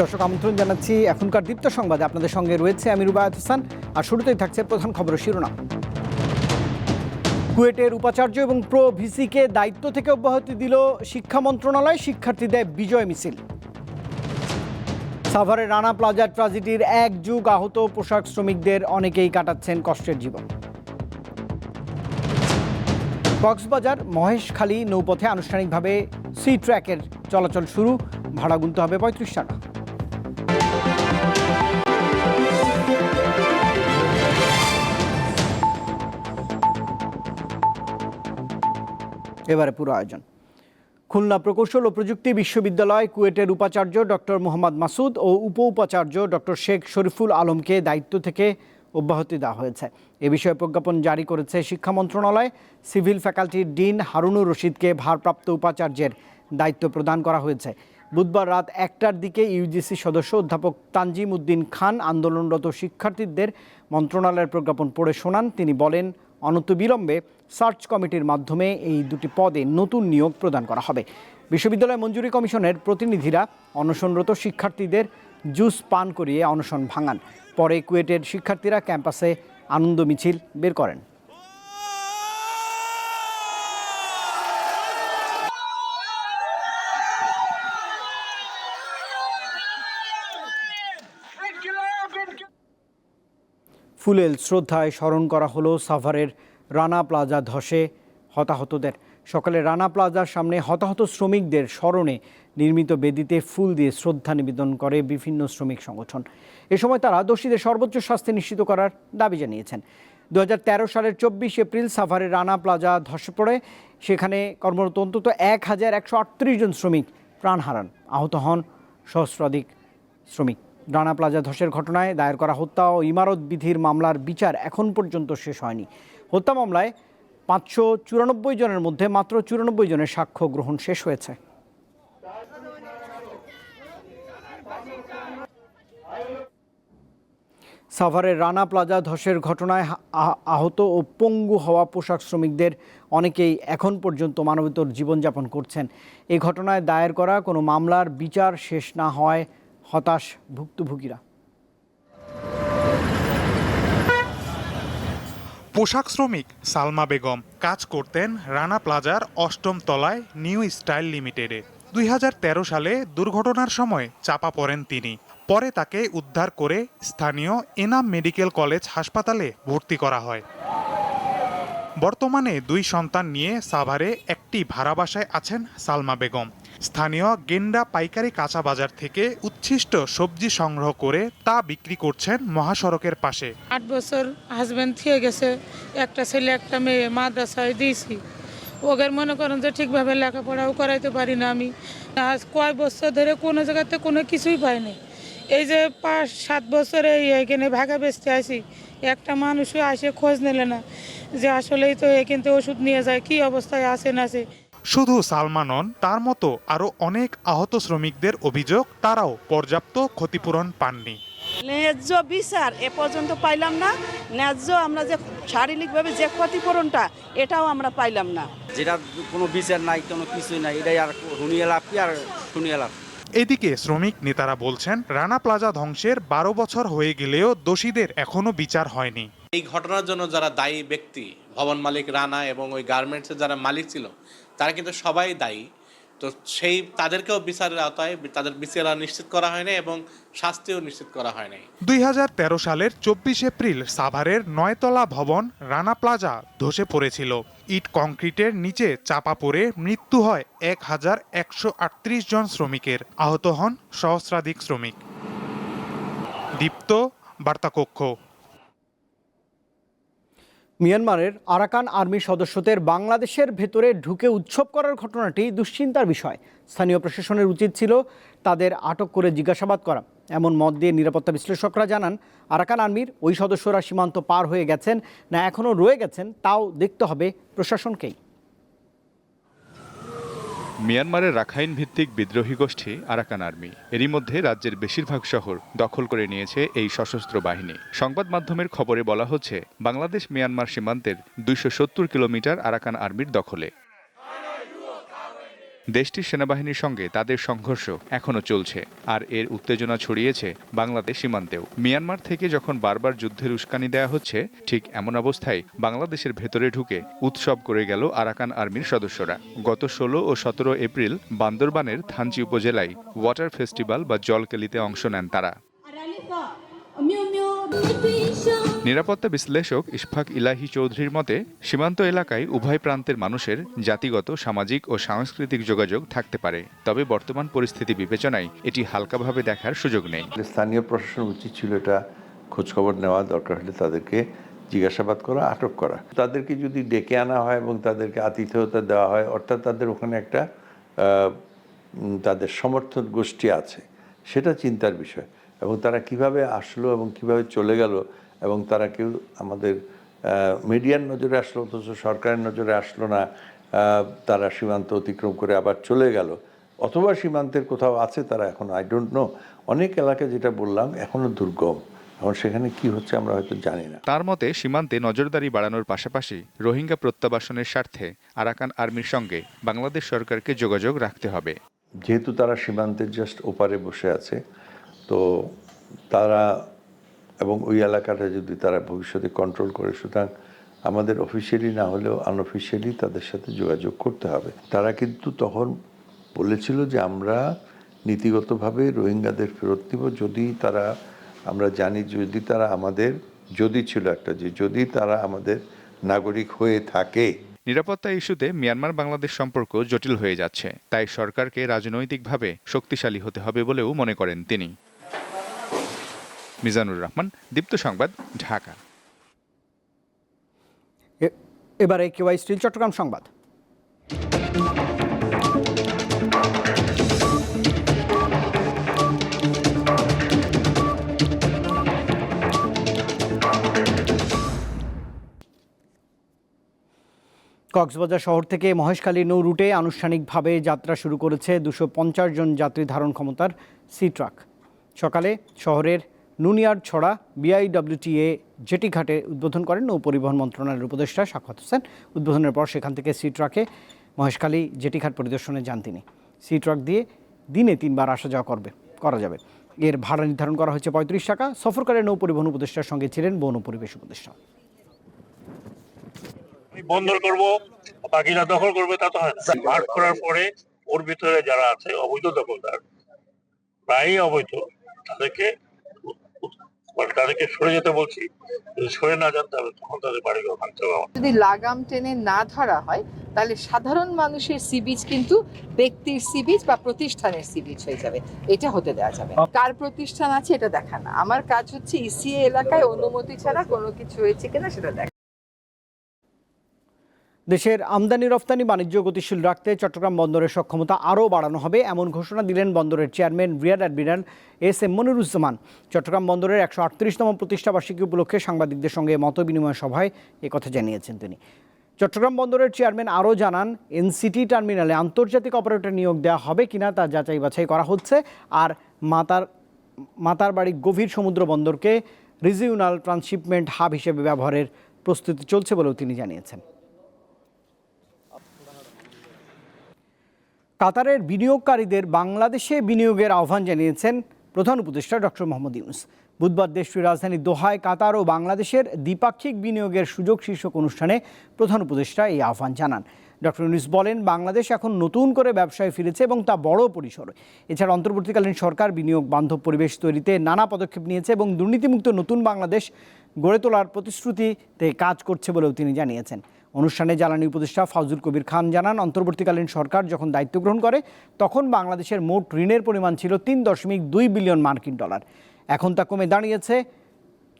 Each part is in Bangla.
দর্শক, আমন্ত্রণ জানাচ্ছি এখনকার দীপ্ত সংবাদে। আপনাদের সঙ্গে রয়েছে আমি রুবায়ত হাসান, আর শুরুতেই থাকছে প্রধান খবরের শিরোনাম। কুয়েটের উপাচার্য এবং প্রো ভিসিকে দায়িত্ব থেকে অব্যাহতি দিল শিক্ষা মন্ত্রণালয়, শিক্ষার্থীদের বিজয় মিছিল। সাভারের রানা প্লাজা ট্রাজেডির এক যুগ আহত পোশাক শ্রমিকদের অনেকেই কাটাচ্ছেন কষ্টের জীবন। কক্সবাজার, মহেশখালী নৌপথে আনুষ্ঠানিকভাবে সি ট্র্যাকের চলাচল শুরু। ভাড়া গুনতে হবে পঁয়ত্রিশ টাকা। এবারে পুরো আয়োজন। খুলনা প্রকৌশল ও প্রযুক্তি বিশ্ববিদ্যালয় কুয়েটের উপাচার্য ডক্টর মোহাম্মদ মাসুদ ও উপ উপাচার্য ডক্টর শেখ শরীফুল আলমকে দায়িত্ব থেকে অব্যাহতি দেওয়া হয়েছে। এ বিষয়ে প্রজ্ঞাপন জারি করেছে শিক্ষা মন্ত্রণালয়। সিভিল ফ্যাকাল্টির ডিন হারুনুর রশিদকে ভারপ্রাপ্ত উপাচার্যের দায়িত্ব প্রদান করা হয়েছে। বুধবার রাত একটার দিকে ইউজিসি সদস্য অধ্যাপক তানজিম উদ্দিন খান আন্দোলনরত শিক্ষার্থীদের মন্ত্রণালয়ের প্রজ্ঞাপন পড়ে শোনান। তিনি বলেন অনন্তবিলম্বে সার্চ কমিটির মাধ্যমে এই দুটি পদে নতুন নিয়োগ প্রদান করা হবে। বিশ্ববিদ্যালয় মঞ্জুরি কমিশনের প্রতিনিধিরা অনশনরত শিক্ষার্থীদের জুস পান করিয়ে অনশন ভাঙান। পরে কুয়েটের শিক্ষার্থীরা ক্যাম্পাসে আনন্দ মিছিল বের করেন। ফুলেল শ্রদ্ধায় স্মরণ করা হলো সাভারের রানা প্লাজা ধসে হতাহতদের। সকালে রানা প্লাজার সামনে হতাহত শ্রমিকদের স্মরণে নির্মিত বেদিতে ফুল দিয়ে শ্রদ্ধা নিবেদন করে বিভিন্ন শ্রমিক সংগঠন। এ সময় তারা দোষীদের সর্বোচ্চ শাস্তি নিশ্চিত করার দাবি জানিয়েছেন। দু হাজার তেরো সালের চব্বিশ এপ্রিল সাভারের রানা প্লাজা ধসে পড়ে। সেখানে কর্মরত অন্তত এক হাজার একশো আটত্রিশ জন শ্রমিক প্রাণ হারান। আহত হন সহস্রাধিক শ্রমিক। রানা প্লাজা ধসের ঘটনায় দায়ের করা হত্যা ও ইমারত বিধির মামলার বিচার এখন পর্যন্ত শেষ হয়নি। হত্যা মামলায় পাঁচশো চুরানব্বই জনের মধ্যে মাত্র চুরানব্বই জনের সাক্ষ্য গ্রহণ শেষ হয়েছে। সাভারের রানা প্লাজা ধসের ঘটনায় আহ- আহত ও পঙ্গু হওয়া পোশাক শ্রমিকদের অনেকেই এখন পর্যন্ত মানবেতর জীবনযাপন করছেন। এই ঘটনায় দায়ের করা কোনো মামলার বিচার শেষ না হওয়ায় হতাশ ভুক্তভোগীরা। পোশাক শ্রমিক সালমা বেগম কাজ করতেন রানা প্লাজার অষ্টম তলায় নিউ স্টাইল লিমিটেডে। দুই হাজার তেরো সালে দুর্ঘটনার সময় চাপা পড়েন তিনি। পরে তাকে উদ্ধার করে স্থানীয় এনাম মেডিকেল কলেজ হাসপাতালে ভর্তি করা হয়। বর্তমানে দুই সন্তান নিয়ে সাভারে একটি ভাড়া বাসায় আছেন সালমা বেগম। স্থানীয় গেন্ডা পাইকারি কাঁচা বাজার থেকে উচ্ছিষ্ট সবজি সংগ্রহ করে তা বিক্রি করছেন মহাসড়কের পাশে। আট বছর হাজব্যান্ড থিয়ে গেছে, একটা ছেলে, একটা মেয়ে, মাদ্রাসায় দিয়েছি। ওদের মনে করেন যে ঠিকভাবে লেখাপড়াও করাইতে পারি না আমি। আজ কয় বছর ধরে কোনো জায়গাতে কোনো কিছুই পাইনি। এই যে পাঁচ, সাত বছরে এখানে ভাগা বেচতে আসি একটা মানুষও আসে খোঁজ নিলে না যে আসলেই তো এখান থেকে ওষুধ নিয়ে যায়, কি অবস্থায় আছে না আছে। শুধু সালমা নন তার মতো আরও অনেক আহত শ্রমিকদের অভিযোগ তারাও পর্যাপ্ত ক্ষতিপূরণ পাননি। ন্যায্য বিচার এ পর্যন্ত পাইলাম না। ন্যায্য আমরা যে শারীরিকভাবে যে ক্ষতিপূরণটা এটাও আমরা পাইলাম না। যেটা কোনো বিচার নাই কোনো কিছুই নাই এটাই আর শুনিয়ে লাভ কি আর শুনিয়ে লাভ? এদিকে শ্রমিক নেতারা বলছেন রানা প্লাজা ধ্বংসের বারো বছর হয়ে গেলেও দোষীদের এখনও বিচার হয়নি। এই ঘটনার জন্য যারা দায়ী ব্যক্তি ভবন মালিক রানা এবং ওই গার্মেন্টসের যারা মালিক ছিল তারা কিন্তু সবাই দায়ী। তো সেই তাদেরকেও বিচারের আওতায় তাদের বিচার নিশ্চিত করা হয়নি এবং শাস্তিও নিশ্চিত করা হয়নি দুই হাজার তেরো সালের চব্বিশ এপ্রিল সাভারের নয়তলা ভবন রানা প্লাজা ধসে পড়েছিল। ইট কংক্রিটের নিচে চাপা পড়ে মৃত্যু হয় এক হাজার একশো আটত্রিশ জন শ্রমিকের। আহত হন সহস্রাধিক শ্রমিক। দীপ্ত, বার্তাকক্ষ। মিয়ানমারের আরাকান আর্মি সদস্যদের বাংলাদেশের ভেতরে ঢুকে উৎসব করার ঘটনাটি দুশ্চিন্তার বিষয়। স্থানীয় প্রশাসনের উচিত ছিল তাদের আটক করে জিজ্ঞাসাবাদ করা। এমন মত দিয়ে নিরাপত্তা বিশ্লেষকরা জানান, আরাকান আর্মির ওই সদস্যরা সীমান্ত পার হয়ে গেছেন, না এখনও রয়ে গেছেন, তাও দেখতে হবে প্রশাসনকেই। মিয়ানমারের রাখাইন ভিত্তিক বিদ্রোহী গোষ্ঠী আরাকান আর্মি। এরই মধ্যে রাজ্যের বেশিরভাগ শহর দখল করে নিয়েছে এই সশস্ত্র বাহিনী। সংবাদ মাধ্যমের খবরে বলা হচ্ছে বাংলাদেশ মিয়ানমার সীমান্তের দুইশো সত্তর কিলোমিটার আরাকান আর্মির দখলে। দেশটির সেনাবাহিনীর সঙ্গে তাদের সংঘর্ষ এখনও চলছে আর এর উত্তেজনা ছড়িয়েছে বাংলাদেশ সীমান্তেও মিয়ানমার থেকে যখন বারবার যুদ্ধের উস্কানি দেয়া হচ্ছে ঠিক এমন অবস্থায় বাংলাদেশের ভেতরে ঢুকে উৎসব করে গেল আরাকান আর্মির সদস্যরা গত ষোলো ও সতেরো এপ্রিল বান্দরবানের থানচি উপজেলায় ওয়াটার ফেস্টিভ্যাল বা জলকেলিতে অংশ নেন তারা নিরাপত্তা বিশ্লেষক ইশফাক ইলাহি চৌধুরীর মতে, সীমান্ত এলাকায় উভয় প্রান্তের মানুষের জাতিগত, সামাজিক ও সাংস্কৃতিক যোগাযোগ থাকতে পারে। তবে বর্তমান পরিস্থিতি বিবেচনায় এটি হালকাভাবে দেখার সুযোগ নেই। স্থানীয় প্রশাসন উচিত ছিল এটা খোঁজখবর নেওয়া দরকার হলে তাদেরকে জিজ্ঞাসাবাদ করা, আটক করা। তাদেরকে যদি ডেকে আনা হয় এবং তাদেরকে আতিথেয়তা দেওয়া হয়, অর্থাৎ তাদের ওখানে একটা তাদের সমর্থন গোষ্ঠী আছে, সেটা চিন্তার বিষয়। এবং তারা কীভাবে আসলো এবং কীভাবে চলে গেল এবং তারা কেউ আমাদের মিডিয়ার নজরে আসলো অথচ সরকারের নজরে আসলো না তারা সীমান্ত অতিক্রম করে আবার চলে গেল। অথবা সীমান্তের কোথাও আছে তারা এখন আই ডোন্ট নো অনেক এলাকা যেটা বললাম এখনও দুর্গম। এখন সেখানে কি হচ্ছে আমরা হয়তো জানি না। তার মতে সীমান্তে নজরদারি বাড়ানোর পাশাপাশি রোহিঙ্গা প্রত্যাবাসনের স্বার্থে আরাকান আর্মির সঙ্গে বাংলাদেশ সরকারকে যোগাযোগ রাখতে হবে। যেহেতু তারা সীমান্তের জাস্ট ওপারে বসে আছে তো তারা এবং ওই এলাকাটা যদি তারা ভবিষ্যতে কন্ট্রোল করে, সুতরাং আমাদের অফিসিয়ালি না হলেও আনঅফিসিয়ালি তাদের সাথে যোগাযোগ করতে হবে। তারা কিন্তু তখন বলেছিল যে আমরা নীতিগতভাবে রোহিঙ্গাদের ফেরত নিব যদি তারা, আমরা জানি যদি তারা আমাদের, যদি ছিল একটা যে যদি তারা আমাদের নাগরিক হয়ে থাকে। নিরাপত্তা ইস্যুতে মিয়ানমার বাংলাদেশ সম্পর্ক জটিল হয়ে যাচ্ছে। তাই সরকারকে রাজনৈতিকভাবে শক্তিশালী হতে হবে বলেও মনে করেন তিনি। মিজানুর রহমান, দীপ্ত সংবাদ, ঢাকা। এবারে কেওয়াই স্টিল, চট্টগ্রাম সংবাদ। কক্সবাজার শহর থেকে মহেশখালী নৌ রুটে আনুষ্ঠানিকভাবে যাত্রা শুরু করেছে দুশো জন যাত্রী ধারণ ক্ষমতার সি ট্রাক। সকালে শহরের নুনিয়ার ছড়া বিআইডব্লিউটিএ জেটি ঘাটে উদ্বোধন করেন নৌ পরিবহন মন্ত্রণালয়ের উপদেষ্টা সাক্ষাৎ হোসেন। উদ্বোধনের পর সেখান থেকে সি ট্রাকে মহেশখালী জেটি ঘাট পরিদর্শনে যান তিনি। সি ট্রাক দিয়ে দিনে তিনবার আসা যাওয়া করবে, করা যাবে। এর ভাড়া নির্ধারণ করা হয়েছে পঁয়ত্রিশ টাকা। সফরকারী নৌ পরিবহন উপদেষ্টার সঙ্গে ছিলেন বন পরিবেশ উপদেষ্টা। বন্দর করব বাকিরা দখল করবে, তা তো হয় করার পরে ওর ভিতরে যারা আছে, অবৈধ দখলদার, প্রায়ই অবৈধ, তাদেরকে মানে তাদেরকে সরে যেতে বলছি সরে না যান তাহলে তখন তাদের বাড়িঘর ভাঙতে হবে। যদি লাগাম টেনে না ধরা হয়, তাহলে সাধারণ মানুষের সি বিচ কিন্তু ব্যক্তির সি বিচ বা প্রতিষ্ঠানের সি বিচ হয়ে যাবে। এটা হতে দেওয়া যাবে কার প্রতিষ্ঠান আছে এটা দেখা না। আমার কাজ হচ্ছে ইসিএ এলাকায় অনুমতি ছাড়া কোনো কিছু হয়েছে কিনা সেটা দেখা। দেশের আমদানি, রফতানি বাণিজ্য গতিশীল রাখতে চট্টগ্রাম বন্দরের সক্ষমতা আরও বাড়ানো হবে, এমন ঘোষণা দিলেন বন্দরের chairman rear admiral S M Moniruzzaman. Chattogram বন্দরের একশো আটত্রিশতম প্রতিষ্ঠাবার্ষিকী উপলক্ষে সাংবাদিকদের সঙ্গে মত বিনিময় সভায় একথা জানিয়েছেন তিনি। চট্টগ্রাম বন্দরের চেয়ারম্যান আরও জানান, এনসিটি টার্মিনালে আন্তর্জাতিক অপারেটর নিয়োগ দেওয়া হবে কিনা তা যাচাই বাছাই করা হচ্ছে, আর মাতার মাতার বাড়ি গভীর সমুদ্র বন্দরকে রিজিওনাল ট্রান্সশিপমেন্ট হাব হিসেবে ব্যবহারের প্রস্তুতি চলছে বলেও তিনি জানিয়েছেন। কাতারের বিনিয়োগকারীদের বাংলাদেশে বিনিয়োগের আহ্বান জানিয়েছেন প্রধান উপদেষ্টা ডক্টর মোহাম্মদ ইউনুস। বুধবার দেশটির রাজধানী দোহায় কাতার ও বাংলাদেশের দ্বিপাক্ষিক বিনিয়োগের সুযোগ শীর্ষক অনুষ্ঠানে প্রধান উপদেষ্টা এই আহ্বান জানান। ডক্টর ইউনুস বলেন, বাংলাদেশ এখন নতুন করে ব্যবসায় ফিরেছে এবং তা বড় পরিসরে। এছাড়া অন্তর্বর্তীকালীন সরকার বিনিয়োগ বান্ধব পরিবেশ তৈরিতে নানা পদক্ষেপ নিয়েছে এবং দুর্নীতিমুক্ত নতুন বাংলাদেশ গড়ে তোলার প্রতিশ্রুতিতে কাজ করছে বলেও তিনি জানিয়েছেন। অনুষ্ঠানে জ্বালানি উপদেষ্টা ফাউজুল কবির খান জানান অন্তর্বর্তীকালীন সরকার যখন দায়িত্ব গ্রহণ করে তখন বাংলাদেশের মোট ঋণের পরিমাণ ছিল তিন দশমিক দুই বিলিয়ন মার্কিন ডলার। এখন তা কমে দাঁড়িয়েছে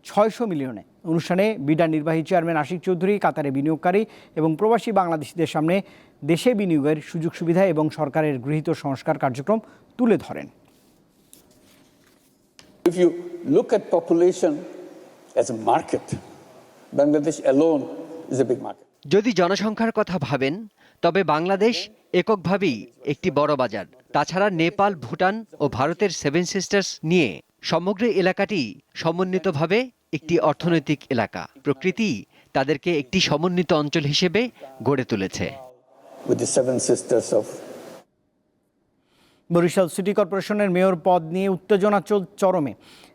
ছয়শো মিলিয়নে। অনুষ্ঠানে বিডা নির্বাহী চেয়ারম্যান আশিক চৌধুরী কাতারে বিনিয়োগকারী এবং প্রবাসী বাংলাদেশিদের সামনে দেশে বিনিয়োগের সুযোগ সুবিধা এবং সরকারের গৃহীত সংস্কার কার্যক্রম তুলে ধরেন। If you look at population as a market, Bangladesh alone is a big market. যদি জনসংখ্যার কথা ভাবেন, তবে বাংলাদেশ এককভাবেই একটি বড় বাজার। তাছাড়া নেপাল, ভুটান ও ভারতের সেভেন সিস্টার্স নিয়ে সমগ্র এলাকাটি সমন্বিতভাবে একটি অর্থনৈতিক এলাকা। প্রকৃতি তাদেরকে একটি সমন্বিত অঞ্চল হিসেবে গড়ে তুলেছে। With the seven sisters of Barishal city কর্পোরেশনের মেয়র পদ নিয়ে উত্তেজনা চল, চরমে।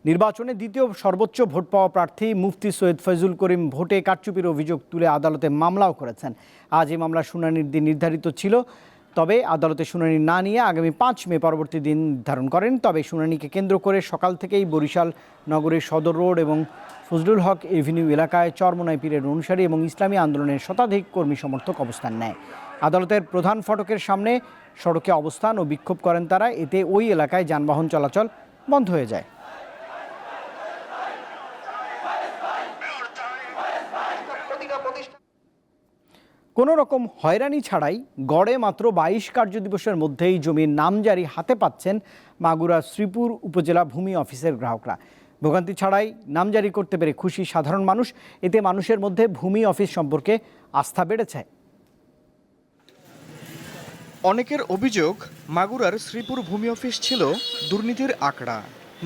নির্বাচনে দ্বিতীয় সর্বোচ্চ ভোট পাওয়া প্রার্থী মুফতি সৈয়দ ফয়জুল করিম ভোটে কারচুপির অভিযোগ তুলে আদালতে মামলাও করেছেন। আজ এই মামলার শুনানির দিন নির্ধারিত ছিল। তবে আদালতে শুনানি না নিয়ে আগামী পাঁচ মে পরবর্তী দিন নির্ধারণ করেন। তবে শুনানিকে কেন্দ্র করে সকাল থেকেই বরিশাল নগরের সদর রোড এবং ফজলুল হক এভিনিউ এলাকায় চরমনাই পীরের অনুসারী এবং ইসলামী আন্দোলনের শতাধিক কর্মী সমর্থক অবস্থান নেয়। আদালতের প্রধান ফটকের সামনে সড়কে অবস্থান ও বিক্ষোভ করেন তারা। এতে ওই এলাকায় যানবাহন চলাচল বন্ধ হয়ে যায়। কোনো রকম হয়রানি ছাড়াই গড়ে মাত্র বাইশ কার্যদিবসের মধ্যেই জমির নামজারি হাতে পাচ্ছেন মাগুরা শ্রীপুর উপজেলা ভূমি অফিসের গ্রাহকরা। ভোগান্তি ছাড়াই নামজারি করতে পেরে খুশি সাধারণ মানুষ, এতে মানুষের মধ্যে ভূমি অফিস সম্পর্কে আস্থা বেড়েছে। অনেকের অভিযোগ, মাগুরার শ্রীপুর ভূমি অফিস ছিল দুর্নীতির আঁকড়া।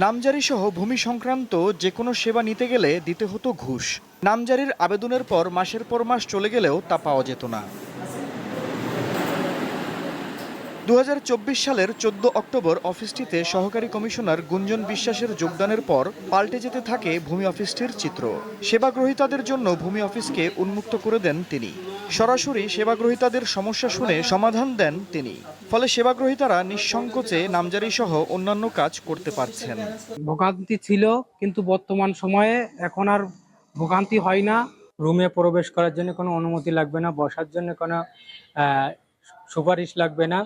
নামজারি সহ ভূমি সংক্রান্ত যে কোনো সেবা নিতে গেলে দিতে হতো ঘুষ। নামজারির আবেদনের পর মাসের পর মাস চলে গেলেও তা পাওয়া যেত না। দু হাজার চব্বিশ সালের চোদ্দ অক্টোবর অফিসটিতে সহকারী কমিশনার গুঞ্জন বিশ্বাসের যোগদানের পর পাল্টে যেতে থাকে ভূমি অফিসটির চিত্র। সেবাগ্রহীতাদের জন্য ভূমি অফিসকে উন্মুক্ত করে দেন তিনি। সরাসরি সেবাগ্রহীতাদের সমস্যা শুনে সমাধান দেন তিনি। ফলে সেবাগ্রহীতারা নিঃসংকোচে নামজারি সহ অন্যান্য কাজ করতে পারছেন। ভোগান্তি ছিল, কিন্তু বর্তমান সময়ে এখন আর ভোগান্তি হয় না। রুমে প্রবেশ করার জন্য কোনো অনুমতি লাগবে না, বসার জন্য কোনো সুপারিশ লাগবে না।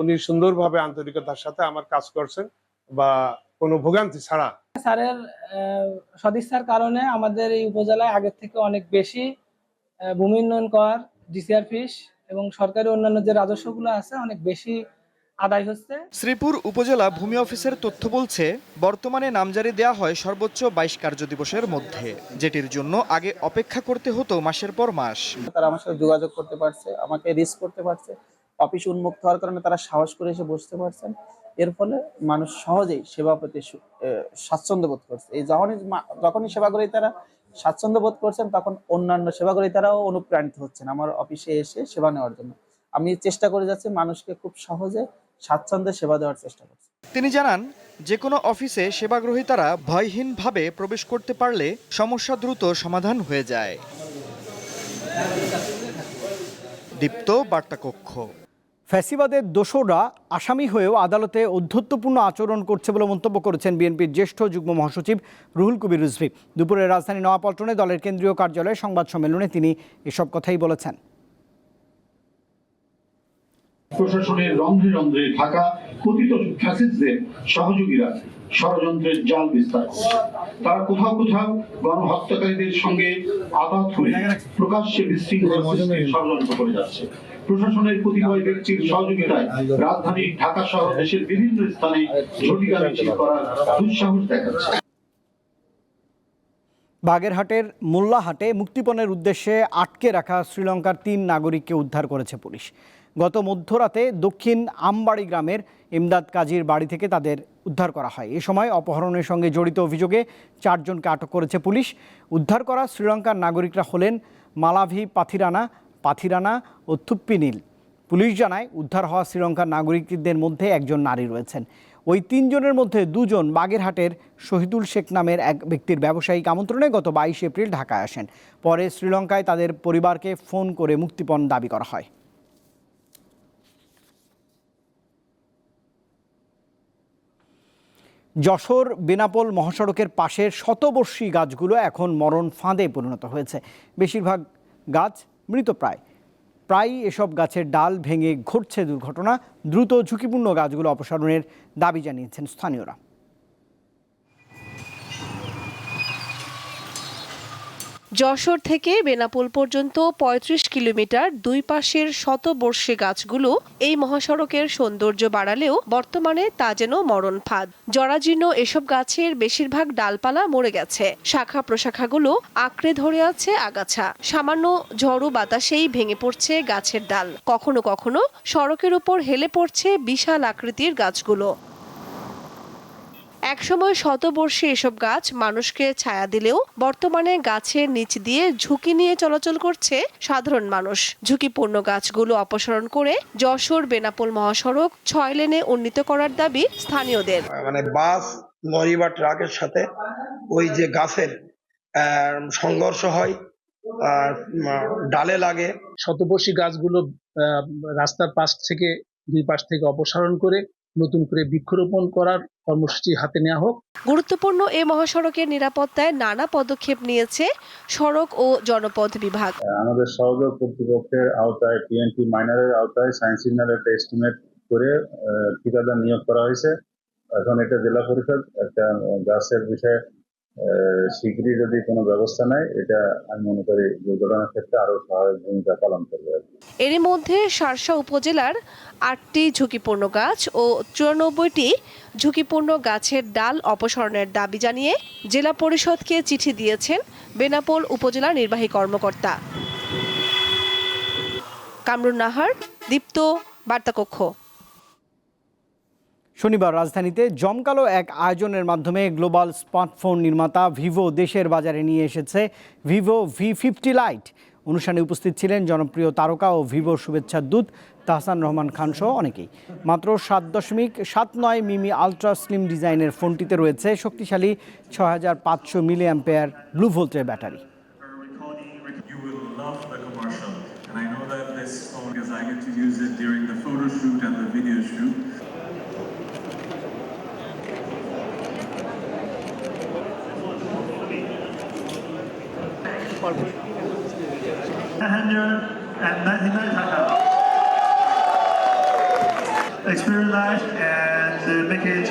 উনি সুন্দরভাবে আন্তরিকতার সাথে আমার কাজ করছেন বা কোনো ভোগান্তি ছাড়া। স্যারের সদিচ্ছার কারণে আমাদের এই উপজেলায় আগের থেকে অনেক বেশি ভূমি উন্নয়ন কর ডিসিআর ফিস এবং সরকারি অন্যান্য যে রাজস্বগুলো আছে অনেক বেশি আদায় হচ্ছে। শ্রীপুর উপজেলা ভূমি অফিসের তথ্য বলছে বর্তমানে নামজারি দেওয়া হয় সর্বোচ্চ বাইশ কার্য দিবসের মধ্যে যেটির জন্য আগে অপেক্ষা করতে হতো মাসের পর মাস। তারা আমার সাথে যোগাযোগ করতে পারছে আমাকে রিস্ক করতে পারছে। অফিস উন্মুক্ত হওয়ার কারণে তারা সাহস করে এসে বসতে পারছেন। এর ফলে মানুষ সহজেই সেবা এ, স্বাচ্ছন্দ্য বোধ করছে। এই যখনই যখনই সেবা করি তারা স্বাচ্ছন্দ্য বোধ করছেন তখন অন্যান্য সেবা করি তারাও অনুপ্রাণিত হচ্ছেন আমার অফিসে এসে সেবা নেওয়ার জন্য। আমি চেষ্টা করে যাচ্ছি মানুষকে খুব সহজে স্বাচ্ছন্দ্যে সেবা দেওয়ার চেষ্টা করছি। তিনি জানান যে কোনো অফিসে সেবাগ্রহীতারা ভয়হীনভাবে প্রবেশ করতে পারলে সমস্যা দ্রুত সমাধান হয়ে যায়। দীপ্ত বার্তা কক্ষ ফ্যাসিবাদের দোষরা আসামি হয়েও আদালতে অধ্যত্বপূর্ণ আচরণ করছে বলে মন্তব্য করেছেন বিএনপির জ্যেষ্ঠ যুগ্ম মহাসচিব রুহুল কবির রুজভি। দুপুরে রাজধানী নয়াপল্টনে দলের কেন্দ্রীয় কার্যালয়ে সংবাদ সম্মেলনে তিনি এসব কথাই বলেছেন। প্রশাসনের রন্ধ্রে রন্ধ্রে থাকা কথিত ফ্যাসিস্টদের সহযোগীরা ষড়যন্ত্রের জাল বিস্তার করছে। তারা কোথাও কোথাও গণহত্যাকারীদের সঙ্গে আঘাত হয়ে প্রকাশ্যে বিশৃঙ্খলা ষড়যন্ত্র করে যাচ্ছে। প্রশাসনের কতিপয় ব্যক্তির সহযোগিতায় রাজধানী ঢাকা সহ দেশের বিভিন্ন স্থানে ঝটিকা মিছিল করার দুঃসাহস দেখাচ্ছে। বাগেরহাটের মোল্লাহাটে মুক্তিপণের উদ্দেশ্যে আটকে রাখা শ্রীলঙ্কার তিন নাগরিককে উদ্ধার করেছে পুলিশ। গত মধ্যরাতে দক্ষিণ আমবাড়ি গ্রামের ইমদাদ কাজীর বাড়ি থেকে তাদের উদ্ধার করা হয়। এ সময় অপহরণের সঙ্গে জড়িত অভিযোগে চারজনকে আটক করেছে পুলিশ। উদ্ধার করা শ্রীলঙ্কার নাগরিকরা হলেন মালাভি পাথিরানা পাথিরানা ও থুপ্পিনীল পুলিশ জানায়, উদ্ধার হওয়া শ্রীলঙ্কার নাগরিকদের মধ্যে একজন নারী রয়েছেন। ওই তিনজনের মধ্যে দুজন বাগেরহাটের শহীদুল শেখ নামের এক ব্যক্তির ব্যবসায়িক আমন্ত্রণে গত বাইশ এপ্রিল ঢাকায় আসেন। পরে শ্রীলঙ্কায় তাদের পরিবারকে ফোন করে মুক্তিপণ দাবি করা হয়। যশোর বেনাপোল মহাসড়কের পাশের শতবর্ষী গাছগুলো এখন মরণ ফাঁদে পরিণত হয়েছে। বেশিরভাগ গাছ মৃতপ্রায় প্রায়ই এসব গাছের ডাল ভেঙে ঘটছে দুর্ঘটনা। দ্রুত ঝুঁকিপূর্ণ গাছগুলো অপসারণের দাবি জানিয়েছেন স্থানীয়রা। যশোর থেকে বেনাপোল পর্যন্ত ৩৫ কিলোমিটার দুই পাশের শতবর্ষী গাছগুলো এই মহাসড়কের সৌন্দর্য বাড়ালেও বর্তমানে তা যেন মরণ ফাঁদ। জরাজীর্ণ এসব গাছের বেশিরভাগ ডালপালা মরে গেছে। শাখা প্রশাখাগুলো আঁকড়ে ধরে আছে আগাছা। সামান্য ঝড়ো বাতাসেই ভেঙে পড়ছে গাছের ডাল। কখনো কখনো সড়কের উপর হেলে পড়ছে বিশাল আকৃতির গাছগুলো। একসময় শতবর্ষী এসব গাছ মানুষকে ছায়া দিলেও বর্তমানে গাছের নিচ দিয়ে ঝুঁকি নিয়ে চলাচল করছে সাধারণ মানুষ। ঝুঁকিপূর্ণ গাছগুলো অপসারণ করে যশোর বেনাপোল মহাসড়ক ছয় লেনে উন্নীত করার দাবি স্থানীয়দের। মানে বাস লরি বা ট্রাকের সাথে ওই যে গাছের সংঘর্ষ হয় আর ডালে লাগে। শতবর্ষী গাছগুলো রাস্তার পাশ থেকে দুই পাশ থেকে অপসারণ করে নতুন করে বৃক্ষরোপণ করার কর্মসূচি হাতে নেওয়া হোক। গুরুত্বপূর্ণ এই মহাসড়কের নিরাপত্তায় নানা পদক্ষেপ নিয়েছে সড়ক ও জনপথ বিভাগ। আমাদের সহযোগ কর্তৃপক্ষের আওতায় টিএনটি মাইনারের আওতায় সায়েন্স সিগন্যাল একটা এস্টিমেট করে ঠিকাদার নিয়োগ করা হয়েছে। এখন এটা জেলা পরিষদ একটা গাছের বিষয়ে শীঘ্রই যদি কোনো ব্যবস্থা নেয়, এটা আমি মনে করি দুর্ঘটনার ক্ষেত্রে আরও সহায়ক ভূমিকা পালন করবে। এরই মধ্যে শার্শা উপজেলার আটটি ঝুঁকিপূর্ণ গাছ ও চুরানব্বইটি ঝুঁকিপূর্ণ গাছের ডাল অপসারণের দাবি জানিয়ে জেলা পরিষদকে চিঠি দিয়েছেন বেনাপোল উপজেলা নির্বাহী কর্মকর্তা কামরুন নাহার, দীপ্ত, বার্তাকক্ষ শনিবার রাজধানীতে জমকালো এক আয়োজনের মাধ্যমে গ্লোবাল স্মার্টফোন নির্মাতা ভিভো দেশের বাজারে নিয়ে এসেছে ভিভো ভি ফিফটি লাইট অনুষ্ঠানে উপস্থিত ছিলেন জনপ্রিয় তারকা ও ভিভো শুভেচ্ছার দূত তাহসান রহমান খান সহ অনেকেই। মাত্র সাত দশমিক সাত নয় মিমি আলট্রা স্লিম ডিজাইনের ফোনটিতে রয়েছে শক্তিশালী ছ হাজার পাঁচশো মিলি অ্যাম্পেয়ার ব্লু ভোল্টের battery. And 99 taka. Experience life and uh, make it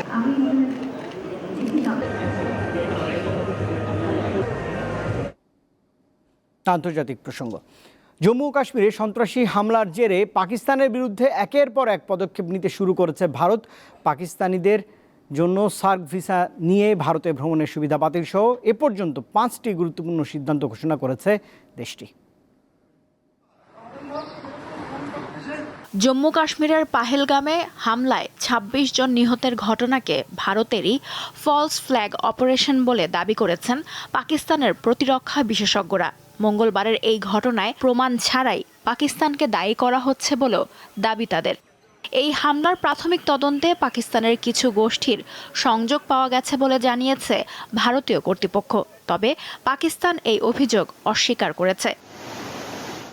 আন্তর্জাতিক প্রসঙ্গ। জম্মু ও কাশ্মীরে সন্ত্রাসী হামলার জেরে পাকিস্তানের বিরুদ্ধে একের পর এক পদক্ষেপ নিতে শুরু করেছে ভারত। পাকিস্তানিদের জন্য সার্ক ভিসা নিয়ে ভারতে ভ্রমণের সুবিধা বাতিল সহ এ পর্যন্ত পাঁচটি গুরুত্বপূর্ণ সিদ্ধান্ত ঘোষণা করেছে দেশটি। জম্মু কাশ্মীরের পাহেলগামে হামলায় ২৬ জন নিহতের ঘটনাকে ভারতেরই ফলস ফ্ল্যাগ অপারেশন বলে দাবি করেছেন পাকিস্তানের প্রতিরক্ষা বিশেষজ্ঞরা। মঙ্গলবারের এই ঘটনায় প্রমাণ ছাড়াই পাকিস্তানকে দায়ী করা হচ্ছে বলেও দাবি তাদের। এই হামলার প্রাথমিক তদন্তে পাকিস্তানের কিছু গোষ্ঠীর সংযোগ পাওয়া গেছে বলে জানিয়েছে ভারতীয় কর্তৃপক্ষ। তবে পাকিস্তান এই অভিযোগ অস্বীকার করেছে।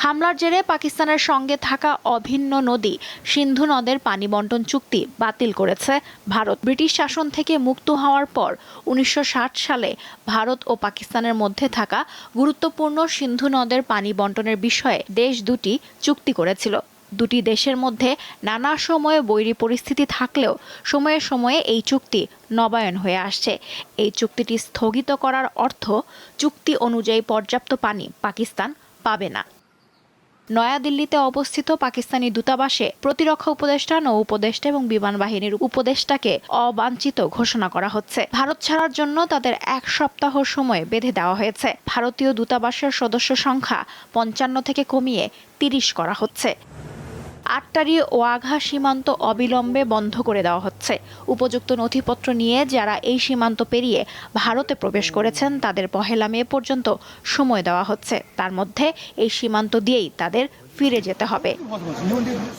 হামলার জেরে পাকিস্তানের সঙ্গে থাকা অভিন্ন নদী সিন্ধু নদের পানি বন্টন চুক্তি বাতিল করেছে ভারত। ব্রিটিশ শাসন থেকে মুক্ত হওয়ার পর উনিশশো ষাট সালে ভারত ও পাকিস্তানের মধ্যে থাকা গুরুত্বপূর্ণ সিন্ধু নদের পানি বন্টনের বিষয়ে দেশ দুটি চুক্তি করেছিল। দুটি দেশের মধ্যে নানা সময়ে বৈরী পরিস্থিতি থাকলেও সময়ে সময়ে এই চুক্তি নবায়ন হয়ে আসছে। এই চুক্তিটি স্থগিত করার অর্থ চুক্তি অনুযায়ী পর্যাপ্ত পানি পাকিস্তান পাবে না। নয়াদিল্লিতে অবস্থিত পাকিস্তানি দূতাবাসে প্রতিরক্ষা উপদেষ্টা, নৌ উপদেষ্টা এবং বিমান বাহিনীর উপদেষ্টাকে অবাঞ্ছিত ঘোষণা করা হচ্ছে। ভারত ছাড়ার জন্য তাদের এক সপ্তাহ সময় বেঁধে দেওয়া হয়েছে। ভারতীয় দূতাবাসের সদস্য সংখ্যা পঞ্চান্ন থেকে কমিয়ে তিরিশ করা হচ্ছে। আটটারি ওয়াঘা সীমান্ত অবিলম্বে বন্ধ করে দেওয়া হচ্ছে। উপযুক্ত নথিপত্র নিয়ে যারা এই সীমান্ত পেরিয়ে ভারতে প্রবেশ করেছেন, তাদের পহেলা মে পর্যন্ত সময় দেওয়া হচ্ছে। তার মধ্যে এই সীমান্ত দিয়েই তাদের ফিরে যেতে হবে।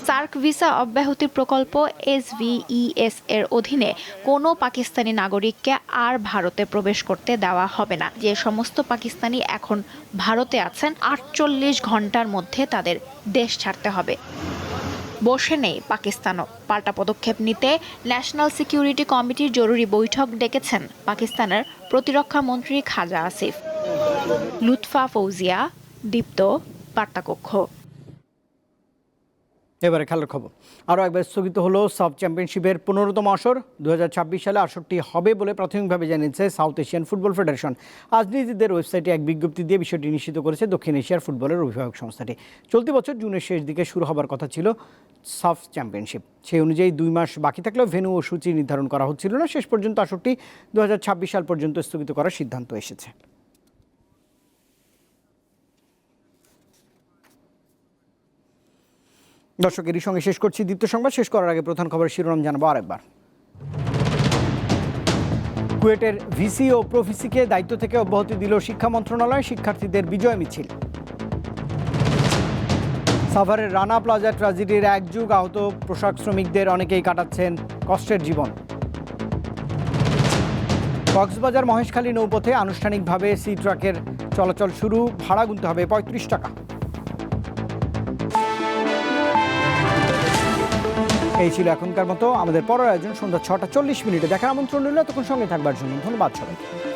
সার্ক ভিসা অব্যাহতি প্রকল্প এসভিইএস এর অধীনে কোনো পাকিস্তানি নাগরিককে আর ভারতে প্রবেশ করতে দেওয়া হবে না। যে সমস্ত পাকিস্তানি এখন ভারতে আছেন, আটচল্লিশ ঘণ্টার মধ্যে তাদের দেশ ছাড়তে হবে। বসে নেই পাকিস্তানও। পাল্টা পদক্ষেপ নিতে ন্যাশনাল সিকিউরিটি কমিটির জরুরি বৈঠক ডেকেছেন পাকিস্তানের প্রতিরক্ষা মন্ত্রী খাজা আসিফ। লুৎফা ফৌজিয়া, দীপ্ত বার্তাকক্ষ। এবারে খেলার খবর। আরও একবার স্থগিত হলো সাব চ্যাম্পিয়নশিপের পনেরোতম আসর। দু হাজার ছাব্বিশ সালে আসরটি হবে বলে প্রাথমিকভাবে জানিয়েছে সাউথ এশিয়ান ফুটবল ফেডারেশন। আজ নিজেদের ওয়েবসাইটে এক বিজ্ঞপ্তি দিয়ে বিষয়টি নিশ্চিত করেছে দক্ষিণ এশিয়ার ফুটবলের অভিভাবক সংস্থাটি। চলতি বছর জুনের শেষ দিকে শুরু হবার কথা ছিল সাফ চ্যাম্পিয়নশিপ। সেই অনুযায়ী দুই মাস বাকি থাকলেও ভেন্যু ও সূচি নির্ধারণ করা হচ্ছিল না। শেষ পর্যন্ত আসরটি দু হাজার ছাব্বিশ সাল পর্যন্ত স্থগিত করার সিদ্ধান্ত এসেছে। দর্শক এরই সঙ্গে শেষ করছি। দ্বিতীয় সংবাদ শেষ করার আগে প্রধান খবরের শিরোনাম জানাব আরেকবার। কুয়েটের ভিসি ও প্রভিসিকে দায়িত্ব থেকে অব্যাহতি দিল শিক্ষা মন্ত্রণালয়, শিক্ষার্থীদের বিজয় মিছিল। সাভারের রানা প্লাজা ট্র্যাজেডির এক যুগ আহত পোশাক শ্রমিকদের অনেকেই কাটাচ্ছেন কষ্টের জীবন। কক্সবাজার মহেশখালী নৌপথে আনুষ্ঠানিকভাবে সি ট্রাকের চলাচল শুরু, ভাড়া গুনতে হবে পঁয়ত্রিশ টাকা। এই ছিল এখনকার মতো। আমাদের পরের আয়োজন সন্ধ্যা ছটা চল্লিশ মিনিটে। দেখার আমন্ত্রণ রইল। তখন সঙ্গে থাকবার জন্য ধন্যবাদ সবাইকে।